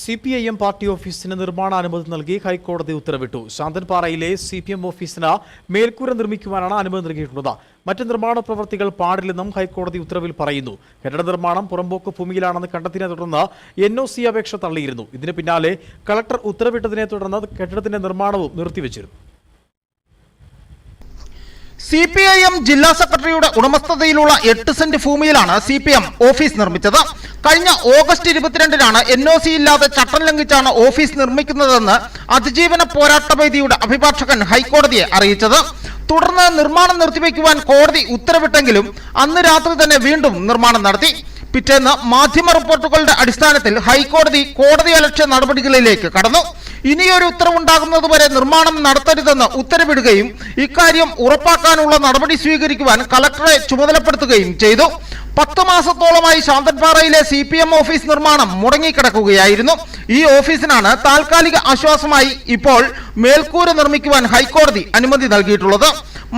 C P I M party ഓഫീസിന് നിർമ്മാണാനുമതി നൽകി ഹൈക്കോടതി ഉത്തരവിട്ടു. ശാന്തൻപാറയിലെ സി പി എം ഓഫീസിന് മേൽക്കൂര നിർമ്മിക്കുവാനാണ് അനുമതി നൽകിയിട്ടുള്ളത്. മറ്റ് നിർമ്മാണ പ്രവർത്തികൾ പാടില്ലെന്നും ഹൈക്കോടതി ഉത്തരവിൽ പറയുന്നു. കെട്ടിട നിർമ്മാണം പുറമ്പോക്ക് ഭൂമിയിലാണെന്ന് കണ്ടെത്തിയതിനെ തുടർന്ന് എൻ ഒ സി അപേക്ഷ തള്ളിയിരുന്നു. ഇതിന് പിന്നാലെ കളക്ടർ ഉത്തരവിട്ടതിനെ തുടർന്ന് കെട്ടിടത്തിന്റെ നിർമ്മാണവും നിർത്തിവച്ചിരുന്നു. സി പി ഐ എം ജില്ലാ സെക്രട്ടറിയുടെ ഉടമസ്ഥതയിലുള്ള എട്ട് സെന്റ് ഭൂമിയിലാണ് സി പി എം ഓഫീസ് നിർമ്മിച്ചത്. കഴിഞ്ഞ ഓഗസ്റ്റ് ഇരുപത്തിരണ്ടിനാണ് എൻ ഒ സി ഇല്ലാതെ ചട്ടം ലംഘിച്ചാണ് ഓഫീസ് നിർമ്മിക്കുന്നതെന്ന് അതിജീവന പോരാട്ട വേദിയുടെ അഭിഭാഷകൻ ഹൈക്കോടതിയെ അറിയിച്ചത്. തുടർന്ന് നിർമ്മാണം നിർത്തിവെക്കുവാൻ കോടതി ഉത്തരവിട്ടെങ്കിലും അന്ന് രാത്രി തന്നെ വീണ്ടും നിർമ്മാണം നടത്തി. പിറ്റേന്ന് മാധ്യമ റിപ്പോർട്ടുകളുടെ അടിസ്ഥാനത്തിൽ ഹൈക്കോടതി കോടതി അലക്ഷ്യ നടപടികളിലേക്ക് കടന്നു. ഇനിയൊരു ഉത്തരവുണ്ടാകുന്നതുവരെ നിർമ്മാണം നടത്തരുതെന്ന് ഉത്തരവിടുകയും ഇക്കാര്യം ഉറപ്പാക്കാനുള്ള നടപടി സ്വീകരിക്കുവാൻ കലക്ടറെ ചുമതലപ്പെടുത്തുകയും ചെയ്തു. പത്ത് മാസത്തോളമായി ശാന്തൻപാറയിലെ സി പി എം ഓഫീസ് നിർമ്മാണം മുടങ്ങിക്കിടക്കുകയായിരുന്നു. ഈ ഓഫീസിനാണ് താൽക്കാലിക ആശ്വാസമായി ഇപ്പോൾ മേൽക്കൂര നിർമ്മിക്കുവാൻ ഹൈക്കോടതി അനുമതി നൽകിയിട്ടുള്ളത്.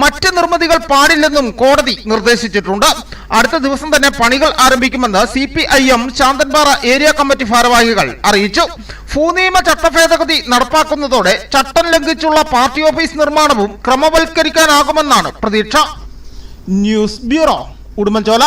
മറ്റ് നിർമ്മിതികൾ പാടില്ലെന്നും കോടതി നിർദ്ദേശിച്ചിട്ടുണ്ട്. അടുത്ത ദിവസം തന്നെ പണികൾ ആരംഭിക്കുമെന്ന് C P I M Santhanpara area committee ഭാരവാഹികൾ അറിയിച്ചു. ഭൂനിയമ ചട്ടഭേദഗതി നടപ്പാക്കുന്നതോടെ ചട്ടം ലംഘിച്ചുള്ള പാർട്ടി ഓഫീസ് നിർമ്മാണവും ക്രമവൽക്കരിക്കാനാകുമെന്നാണ് പ്രതീക്ഷ. News bureau Udumbanchola.